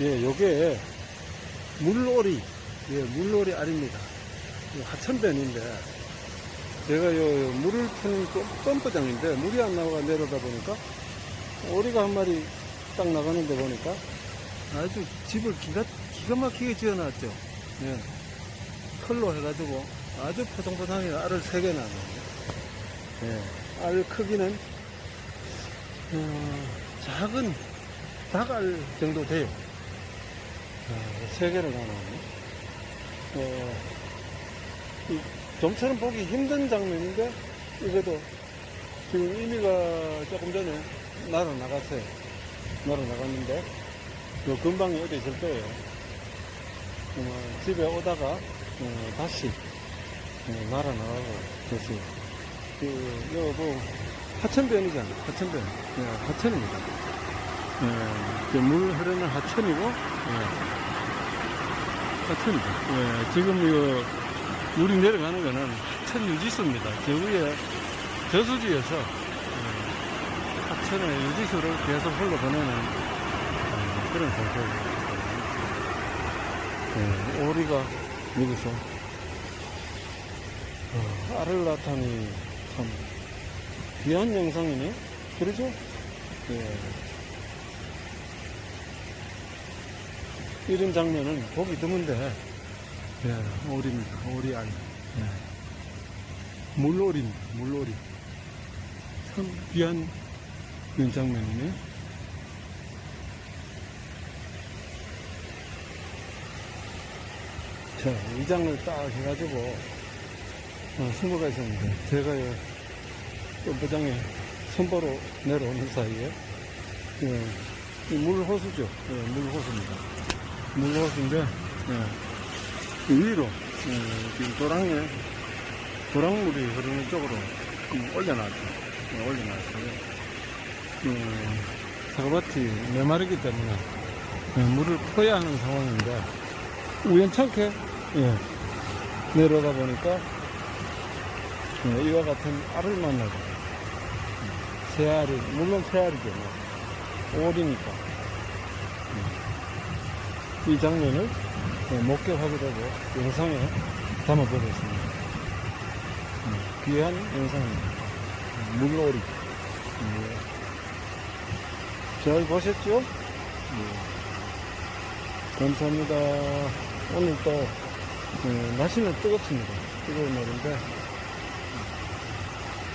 예, 요게 물오리, 예, 물오리 알입니다. 요 하천변인데, 제가 요 물을 푸는 펌- 펌프장인데, 물이 안 나와 내려다 보니까, 오리가 한 마리 딱 나가는데 보니까, 아주 집을 기가, 기가 막히게 지어놨죠. 예. 털로 해가지고, 아주 포동포동하게 알을 세개 낳아요. 예. 알 크기는, 어, 작은 닭알 정도 돼요. 어, 세 개를 나눠요. 어, 이 좀처럼 보기 힘든 장면인데, 이것도 지금 이미가 조금 전에 날아 나갔어요. 날아 나갔는데, 요 근방에 어디 있을 거예요. 어, 집에 오다가, 어, 다시, 어, 날아 나가고 됐어요. 그, 요, 뭐, 하천변이잖아. 하천변. 예, 하천입니다. 예, 그물 흐르는 하천이고, 예, 하천이죠. 예, 지금 이거 물이 내려가는 거는 하천 유지수입니다. 저 위에 저수지에서 예, 하천의 유지수를 계속 흘러보내는 예, 그런 상태입니다. 예, 오리가 여기서 어, 알을 낳다니 참 귀한 영상이네. 그러죠? 예. 이런 장면은 보기 드문데, 예, 오리입니다. 오리 알. 예. 물오리입니다. 물오리. 참 귀한 그런 장면이네. 자, 이 장을 딱 해가지고, 어, 승부가 있었는데, 제가 요 펌프장에 선보로 내려오는 사이에, 예, 이 물호수죠. 예, 물 호수입니다. 물호수인데, 예, 이 위로, 예, 지금 도랑에, 도랑물이 흐르는 쪽으로 좀 올려놨죠. 예, 올려놨어요. 예, 사과밭이 메마르기 때문에 예, 물을 퍼야 하는 상황인데, 우연찮게, 예, 내려다 보니까, 예, 이와 같은 알을 만나고, 새알이, 물론 새알이죠. 뭐. 오리니까. 음. 이 장면을 예, 목격하게 되고 영상에 담아보겠습니다. 음, 귀한 영상입니다. 음, 물오리. 음, 예. 잘 보셨죠? 예. 감사합니다. 오늘 또, 예, 날씨는 뜨겁습니다. 뜨거운 날인데,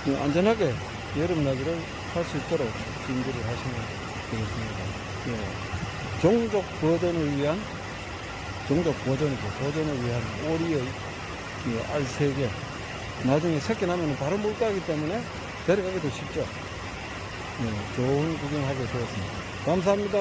예, 안전하게 여름 나기를 할 수 있도록 준비를 하시면 되겠습니다. 예. 종족 보존을 위한, 종족 보존이죠. 보존을 위한 오리의 이알 세 개 나중에 새끼 나면 바로 물가기 때문에 데려가기도 쉽죠. 예, 좋은 구경하게 되었습니다. 감사합니다.